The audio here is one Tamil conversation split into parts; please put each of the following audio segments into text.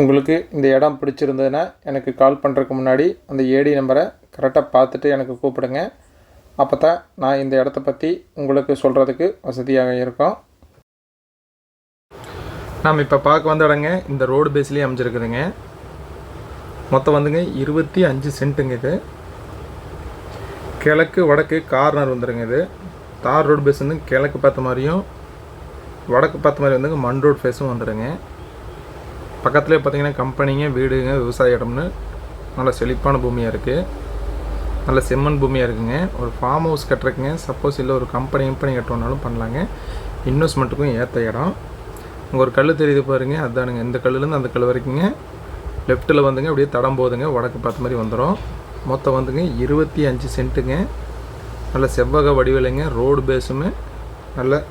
உங்களுக்கு இந்த இடம் பிடிச்சிருந்ததுன்னா எனக்கு கால் பண்ணுறதுக்கு முன்னாடி அந்த ஏடி நம்பரை கரெக்டாக பார்த்துட்டு எனக்கு கூப்பிடுங்க. அப்போ தான் நான் இந்த இடத்த பற்றி உங்களுக்கு சொல்கிறதுக்கு வசதியாக இருக்கும். நாம் இப்போ பார்க்க வந்த இடங்க இந்த ரோடு பேஸ்லேயே அமைஞ்சிருக்குதுங்க. மொத்தம் வந்துங்க இருபத்தி அஞ்சு சென்ட்டுங்க இது. கிழக்கு வடக்கு கார்னர் வந்துடுங்க இது. தார் ரோடு பேஸ் வந்து கிழக்கு பார்த்த மாதிரியும் வடக்கு பார்த்த மாதிரி வந்துங்க மண் ரோடு ஃபேஸும் வந்துடுங்க பக்கத்துலேயே பார்த்தீங்கன்னா கம்பெனிங்க வீடுங்க விவசாய இடம்னு நல்ல செழிப்பான பூமியாக இருக்குது நல்ல செம்மண் பூமியாக இருக்குங்க. ஒரு ஃபார்ம் ஹவுஸ் கட்டுறதுக்குங்க சப்போஸ் இல்லை ஒரு கம்பெனி கம்பெனி கட்டணுன்னாலும் பண்ணலாங்க. இன்வெஸ்ட்மெண்ட்டுக்கும் ஏற்ற இடம். அங்கே ஒரு கல் தெரியுது பாருங்க அதுதானுங்க இந்த கல்லுலேருந்து அந்த கல் வரைக்குங்க. லெஃப்ட்டில் வந்துங்க அப்படியே தடம் போதுங்க வடக்கு பார்த்த மாதிரி வந்துடும் மொத்தம் வந்துங்க இருபத்தி அஞ்சு சென்ட்டுங்க. நல்ல செவ்வக வடிவிலைங்க ரோடு பேஸுமே நல்ல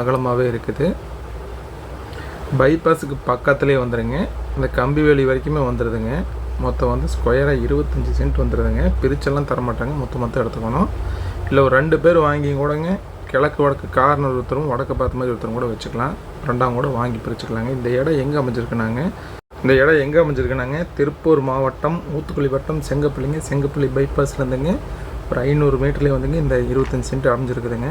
அகலமாகவே இருக்குது. பைபாஸுக்கு பக்கத்துலேயே வந்துடுங்க இந்த கம்பி வேலி வரைக்குமே வந்துடுதுங்க மொத்தம் வந்து ஸ்கொயராக இருபத்தஞ்சி சென்ட் வந்துடுதுங்க பிரிச்செல்லாம் தர மாட்டாங்க மொத்தம் மொத்தம் எடுத்துக்கணும். இல்லை ஒரு ரெண்டு பேர் வாங்கி கூடங்க. கிழக்கு வடக்கு கார்னர் ஒருத்தரும் வடக்கு பார்த்த மாதிரி ஒருத்தரும் கூட வச்சுக்கலாம். ரெண்டாம் கூட வாங்கி பிரிச்சுக்கலாங்க. இந்த இடம் எங்கே அமைஞ்சிருக்குனாங்க? இந்த இடம் எங்கே அமைஞ்சிருக்குனாங்க? திருப்பூர் மாவட்டம் ஊத்துக்குழி வட்டம் செங்கப்பள்ளிங்க செங்கப்பள்ளி பைபாஸ்லேருந்துங்க ஒரு ஐநூறு மீட்டர்லேயே வந்துங்க இந்த இருபத்தஞ்சி சென்ட் அமைஞ்சிருக்குதுங்க.